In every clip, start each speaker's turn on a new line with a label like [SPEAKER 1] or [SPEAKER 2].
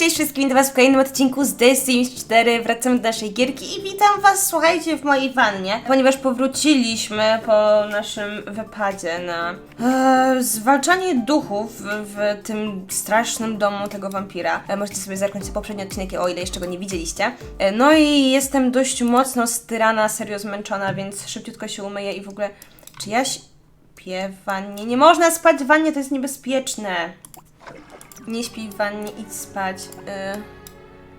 [SPEAKER 1] cześć wszystkim, witam was w kolejnym odcinku z The Sims 4. Wracamy do naszej gierki i witam was, słuchajcie, w mojej wannie, ponieważ powróciliśmy po naszym wypadzie na e, zwalczanie duchów w, tym strasznym domu tego wampira. E, możecie sobie zerknąć poprzedni odcinek, o ile jeszcze go nie widzieliście. E, no i jestem dość mocno styrana, serio zmęczona, więc szybciutko się umyję i w ogóle... Czy ja śpię w wannie? Nie można spać w wannie, to jest niebezpieczne. Nie śpij w wannie, idź spać. Y...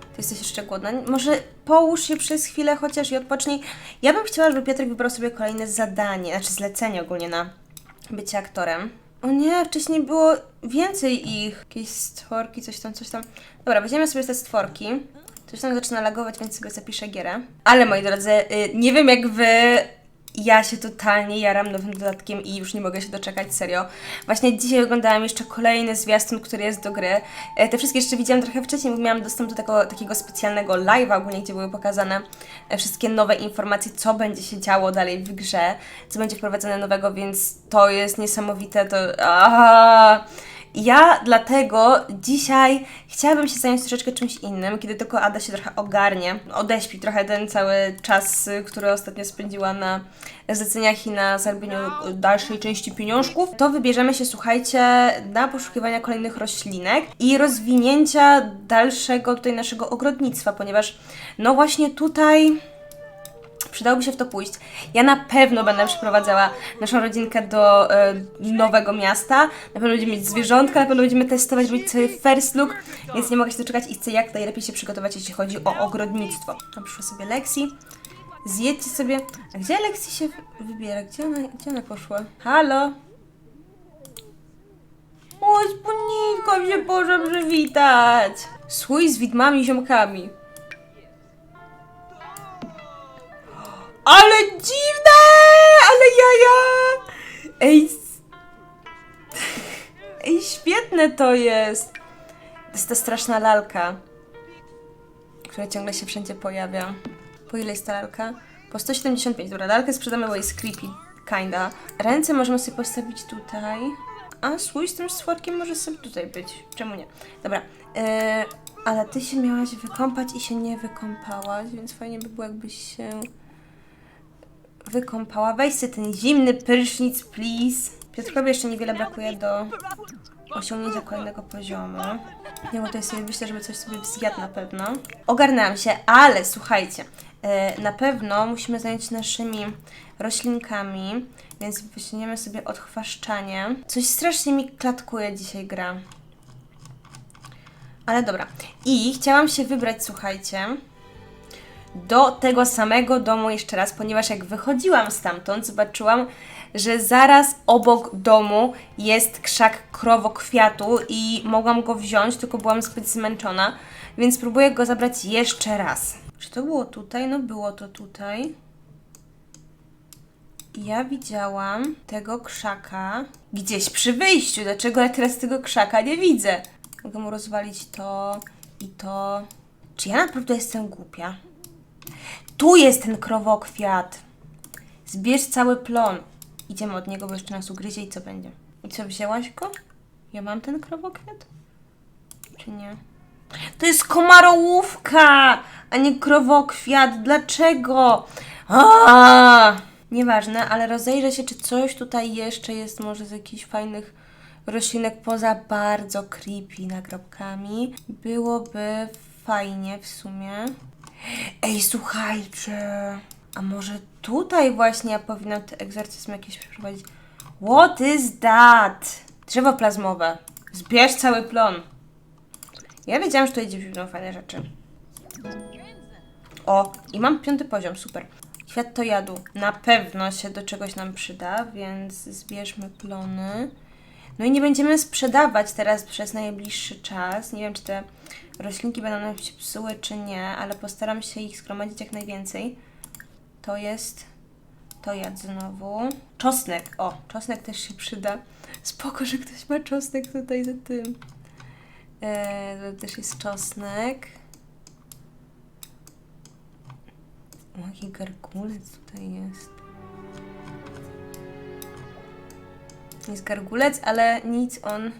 [SPEAKER 1] Ty jesteś jeszcze głodna? Może połóż się przez chwilę chociaż i odpocznij. Ja bym chciała, żeby Piotrek wybrał sobie kolejne zadanie, znaczy zlecenie ogólnie na bycie aktorem. O nie, wcześniej było więcej ich. Jakieś stworki, coś tam, coś tam. Dobra, weźmiemy sobie te stworki. Coś tam zaczyna lagować, więc sobie zapiszę gierę. Ale moi drodzy, y, nie wiem jak wy, ja się totalnie jaram nowym dodatkiem i już nie mogę się doczekać, serio. Właśnie dzisiaj oglądałam jeszcze kolejny zwiastun, który jest do gry. E, Te wszystkie jeszcze widziałam trochę wcześniej, bo miałam dostęp do tego, takiego specjalnego live'a ogólnie, gdzie były pokazane e, wszystkie nowe informacje, co będzie się działo dalej w grze, co będzie wprowadzone nowego, więc to jest niesamowite, to... Aha! Ja dlatego dzisiaj chciałabym się zająć troszeczkę czymś innym, kiedy tylko Ada się trochę ogarnie, odeśpi trochę ten cały czas, który ostatnio spędziła na zleceniach i na zarobieniu dalszej części pieniążków, to wybierzemy się, słuchajcie, na poszukiwania kolejnych roślinek i rozwinięcia dalszego tutaj naszego ogrodnictwa, ponieważ no właśnie tutaj przydałoby się w to pójść. Ja na pewno będę przeprowadzała naszą rodzinkę do e, nowego miasta. Na pewno będziemy mieć zwierzątka, na pewno będziemy testować, robić sobie first look, więc nie mogę się doczekać i chcę jak najlepiej się przygotować, jeśli chodzi o ogrodnictwo. Tam przyszła sobie Lexi. Zjedźcie sobie... A gdzie Lexi się wybiera? Gdzie ona, gdzie ona poszła? Halo? O, z Boniką się Boże przywitać! Słój z widmami i ziomkami. Ale dziwne! Ale jaja! Ej! Ej, świetne to jest! To jest ta straszna lalka, która ciągle się wszędzie pojawia. Po ile jest ta lalka? Po 175. Dobra, lalkę sprzedamy, bo jest creepy. Kinda. Ręce możemy sobie postawić tutaj. A słój z tym może sobie tutaj być. Czemu nie? Dobra. E, ale ty się miałaś wykąpać i się nie wykąpałaś, więc fajnie by było, jakbyś się wykąpała. Weź sobie ten zimny prysznic, please. Piotrkowi jeszcze niewiele brakuje do osiągnięcia kolejnego poziomu. Nie, bo to jest sobie myślę, żeby coś sobie zjadł na pewno. Ogarnęłam się, ale słuchajcie, e, na pewno musimy zająć się naszymi roślinkami, więc weźmiemy sobie odchwaszczanie. Coś strasznie mi klatkuje dzisiaj gra. Ale dobra. I chciałam się wybrać, słuchajcie, do tego samego domu jeszcze raz, ponieważ jak wychodziłam stamtąd, zobaczyłam, że zaraz obok domu jest krzak krowokwiatu i mogłam go wziąć, tylko byłam zbyt zmęczona, więc próbuję go zabrać jeszcze raz. Czy to było tutaj? No było to tutaj. Ja widziałam tego krzaka gdzieś przy wyjściu. Dlaczego ja teraz tego krzaka nie widzę? Mogę mu rozwalić to i to. Czy ja naprawdę jestem głupia? Tu jest ten krowokwiat. Zbierz cały plon. Idziemy od niego, bo jeszcze nas ugryzie i co będzie? I co, wzięłaś go? Ja mam ten krowokwiat? Czy nie? To jest komarołówka, a nie krowokwiat. Dlaczego? A! Nieważne, ale rozejrzę się, czy coś tutaj jeszcze jest może z jakichś fajnych roślinek poza bardzo creepy nagrobkami. Byłoby fajnie w sumie. Ej, słuchajcie. A może tutaj właśnie ja powinnam te egzorcyzmy jakieś przeprowadzić? What is that? Drzewo plazmowe. Zbierz cały plon. Ja wiedziałam, że tutaj gdzieś będą fajne rzeczy. O, i mam piąty poziom, super. Kwiat to jadu. Na pewno się do czegoś nam przyda, więc zbierzmy plony. No i nie będziemy sprzedawać teraz przez najbliższy czas. Nie wiem, czy te roślinki będą nam się psuły, czy nie, ale postaram się ich zgromadzić jak najwięcej. To jest to jad znowu. Czosnek. O, czosnek też się przyda. Spoko, że ktoś ma czosnek tutaj za tym. Eee, to też jest czosnek. O, jaki gargulec tutaj jest. Jest gargulec, ale nic on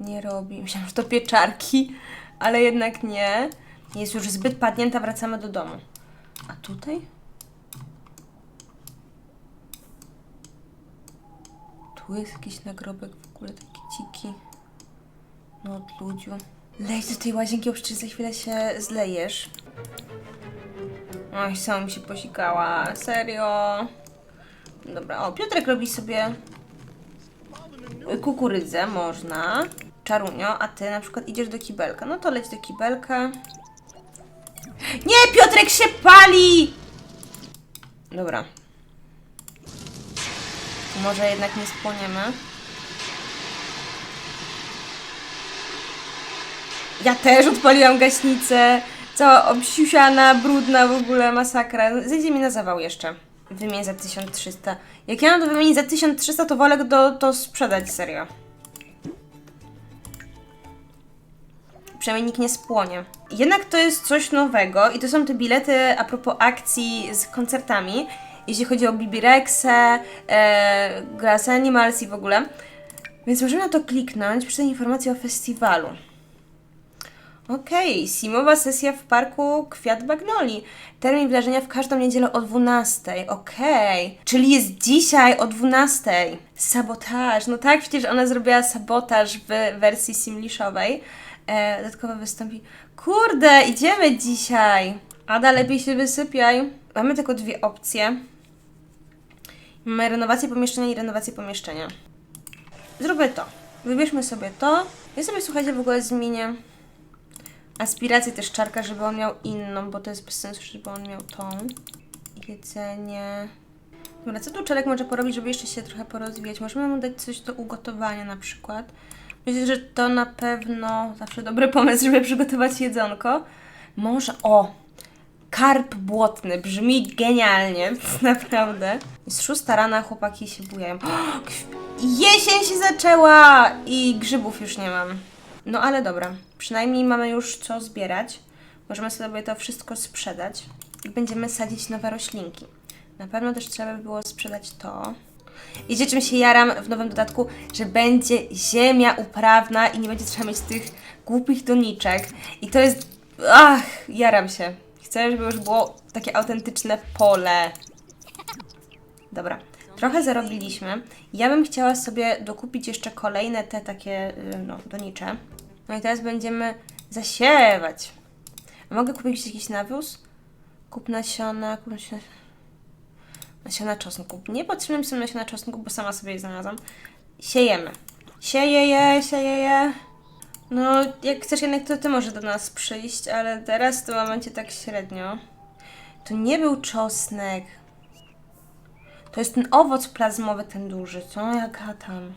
[SPEAKER 1] nie robi. Myślałam, że to pieczarki, ale jednak nie. Jest już zbyt padnięta, wracamy do domu. A tutaj? Tu jest jakiś nagrobek w ogóle taki dziki. No od ludziu. Lej do tej łazienki, bo przecież za chwilę się zlejesz. Oj, sama mi się posikała. Serio. Dobra, o, Piotrek robi sobie kukurydzę, można. Czarunio, a ty na przykład idziesz do kibelka. No to leć do kibelka. Nie, Piotrek się pali! Dobra. Może jednak nie spłoniemy. Ja też odpaliłam gaśnicę. Cała obsiusiana, brudna w ogóle, masakra. Zejdzie mi na zawał jeszcze. Wymień za 1300. Jak ja mam to wymienić za 1300, to wolę do, to sprzedać, serio. Przynajmniej nikt nie spłonie. Jednak to jest coś nowego i to są te bilety a propos akcji z koncertami. Jeśli chodzi o Bibi Rexę, e, Glass Animals i w ogóle. Więc możemy na to kliknąć, przeczytać informacje o festiwalu. Okej, simowa sesja w parku Kwiat Bagnoli. Termin wydarzenia w każdą niedzielę o 12. Okej, czyli jest dzisiaj o 12. Sabotaż. No tak, przecież ona zrobiła sabotaż w wersji simliszowej. E, dodatkowo wystąpi. Kurde, idziemy dzisiaj. Ada, lepiej się wysypiaj. Mamy tylko dwie opcje. Mamy renowację pomieszczenia i renowację pomieszczenia. Zróbmy to. Wybierzmy sobie to. Ja sobie, słuchajcie, w ogóle zmienię aspirację też czarka, żeby on miał inną, bo to jest bez sensu, żeby on miał tą. Jedzenie. Dobra, co tu czarek może porobić, żeby jeszcze się trochę porozwijać? Możemy mu dać coś do ugotowania na przykład. Myślę, że to na pewno zawsze dobry pomysł, żeby przygotować jedzonko. Może, o! Karp błotny, brzmi genialnie, naprawdę. Jest szósta rana, chłopaki się bujają. Jesień się zaczęła i grzybów już nie mam. No ale dobra, przynajmniej mamy już co zbierać. Możemy sobie to wszystko sprzedać i będziemy sadzić nowe roślinki. Na pewno też trzeba by było sprzedać to. I czym się jaram w nowym dodatku, że będzie ziemia uprawna i nie będzie trzeba mieć tych głupich doniczek. I to jest... Ach, jaram się. Chcę, żeby już było takie autentyczne pole. Dobra, trochę zarobiliśmy. Ja bym chciała sobie dokupić jeszcze kolejne te takie, y, no, donicze. No i teraz będziemy zasiewać. Mogę kupić jakiś nawóz? Kup nasiona, kup nasiona... Nasiona czosnku. Nie mi są nasiona czosnku, bo sama sobie je znalazłam. Siejemy. Siejeje, siejeje. No, jak chcesz jednak, to ty może do nas przyjść, ale teraz w tym momencie tak średnio. To nie był czosnek. To jest ten owoc plazmowy, ten duży, co? Jaka tam.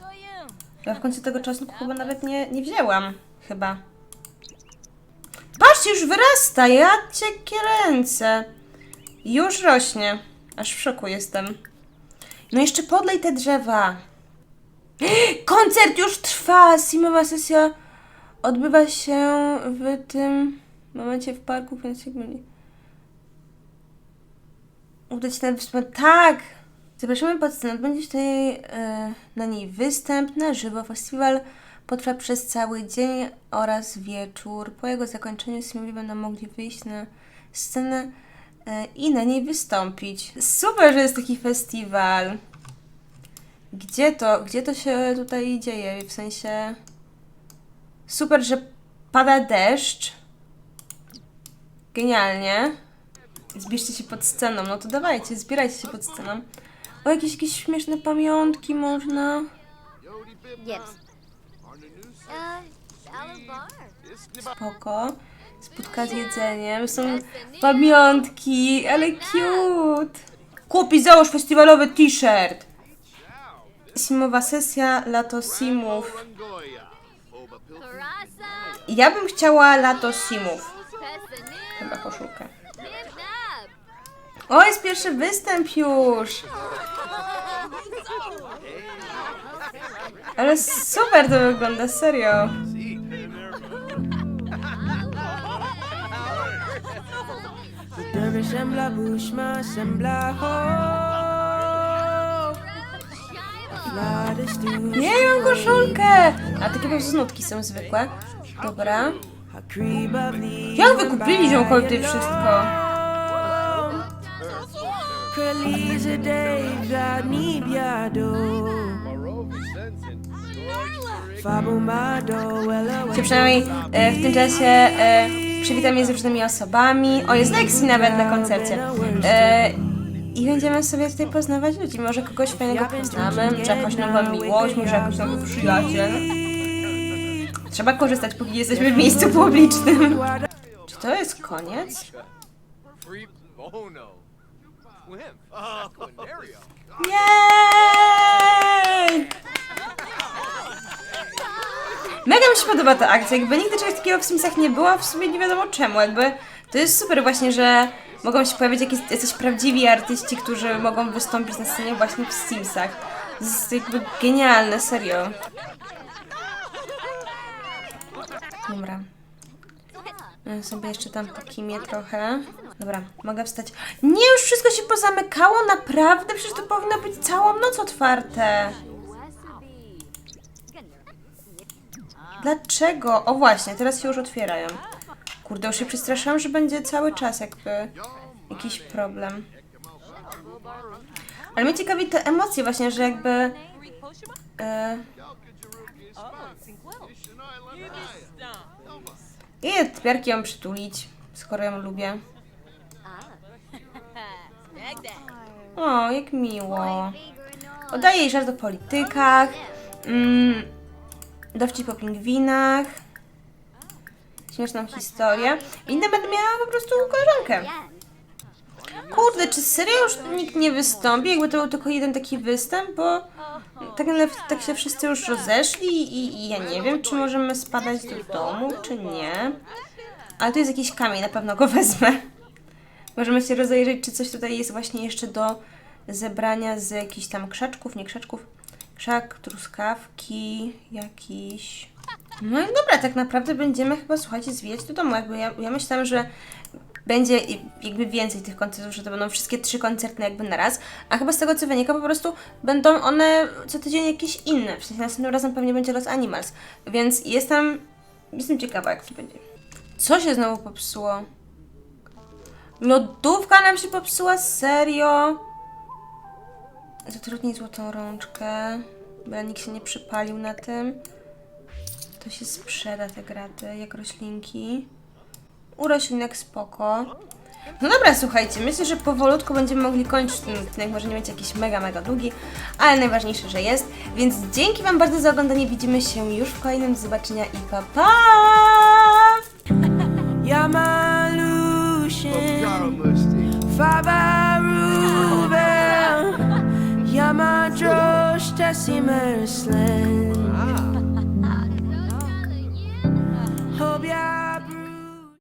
[SPEAKER 1] Ja w końcu tego czosnku chyba nawet nie, nie wzięłam. Chyba. Patrzcie, już wyrasta! Ja cię ręce. Już rośnie. Aż w szoku jestem. No jeszcze podlej te drzewa. Koncert już trwa! Simowa sesja odbywa się w tym momencie w parku, więc jakby nie... Udać na wyspę. Tak! Zapraszamy pod scenę. Będzie tutaj e, na niej występ na żywo. Festiwal potrwa przez cały dzień oraz wieczór. Po jego zakończeniu Simowie będą mogli wyjść na scenę i na niej wystąpić. Super, że jest taki festiwal. Gdzie to, gdzie to się tutaj dzieje? W sensie... Super, że pada deszcz. Genialnie. Zbierzcie się pod sceną. No to dawajcie, zbierajcie się pod sceną. O, jakieś, jakieś śmieszne pamiątki można. Spoko. Spódka z jedzeniem. Są pamiątki, ale cute. Kupi, załóż festiwalowy t-shirt. Simowa sesja, lato simów. Ja bym chciała lato simów. Chyba koszulkę. O, jest pierwszy występ już. Ale super to wygląda, serio.
[SPEAKER 2] Fly the stew
[SPEAKER 1] Nie, mam koszulkę! A takie po prostu nutki są zwykłe. Dobra. Jak wykupili ziomkowi tutaj wszystko? Czy przynajmniej e, w tym czasie e, przywitam je z różnymi osobami. O, jest Lexi nawet na koncercie. E, I będziemy sobie tutaj poznawać ludzi. Może kogoś fajnego poznamy, może jakąś nową miłość, może jakiś nowy przyjaciel. Trzeba korzystać, póki jesteśmy w miejscu publicznym. Czy to jest koniec?
[SPEAKER 3] Free
[SPEAKER 1] Mega mi się podoba ta akcja, jakby nigdy czegoś takiego w Simsach nie było, w sumie nie wiadomo czemu, jakby to jest super właśnie, że mogą się pojawić jakieś, jacyś prawdziwi artyści, którzy mogą wystąpić na scenie właśnie w Simsach. To jest jakby genialne, serio. Dobra. Sobie jeszcze tam pokimię trochę. Dobra, mogę wstać. Nie, już wszystko się pozamykało, naprawdę? Przecież to powinno być całą noc otwarte. Dlaczego? O właśnie, teraz się już otwierają. Kurde, już się przestraszyłam, że będzie cały czas jakby jakiś problem. Ale mnie ciekawi te emocje właśnie, że jakby... E, I twiarki ją przytulić, skoro ją lubię. O, jak miło. Oddaję jej żart o politykach. Mm, dowcip o pingwinach. Śmieszną historię. Inne będę miała po prostu koleżankę. Kurde, czy serio już nikt nie wystąpi? Jakby to był tylko jeden taki występ, bo tak, tak się wszyscy już rozeszli i, i ja nie wiem, czy możemy spadać do domu, czy nie. Ale tu jest jakiś kamień, na pewno go wezmę. Możemy się rozejrzeć, czy coś tutaj jest właśnie jeszcze do zebrania z jakichś tam krzaczków, nie krzaczków. Krzak, truskawki, jakiś... No i dobra, tak naprawdę będziemy chyba, słuchajcie, zwijać do domu. Jakby ja, ja myślałam, że będzie jakby więcej tych koncertów, że to będą wszystkie trzy koncerty jakby na raz, a chyba z tego co wynika po prostu będą one co tydzień jakieś inne, w sensie następnym razem pewnie będzie Los Animals, więc jestem, jestem ciekawa jak to będzie. Co się znowu popsuło? Lodówka nam się popsuła, serio? Zatrudnij złotą rączkę, bo nikt się nie przypalił na tym. To się sprzeda te graty, jak roślinki. U roślinek spoko. No dobra, słuchajcie, myślę, że powolutku będziemy mogli kończyć ten odcinek, może nie będzie jakiś mega, mega długi, ale najważniejsze, że jest. Więc dzięki Wam bardzo za oglądanie, widzimy się już w kolejnym, do zobaczenia i pa pa!
[SPEAKER 2] You're my Jesse Marisland. Wow. Hope you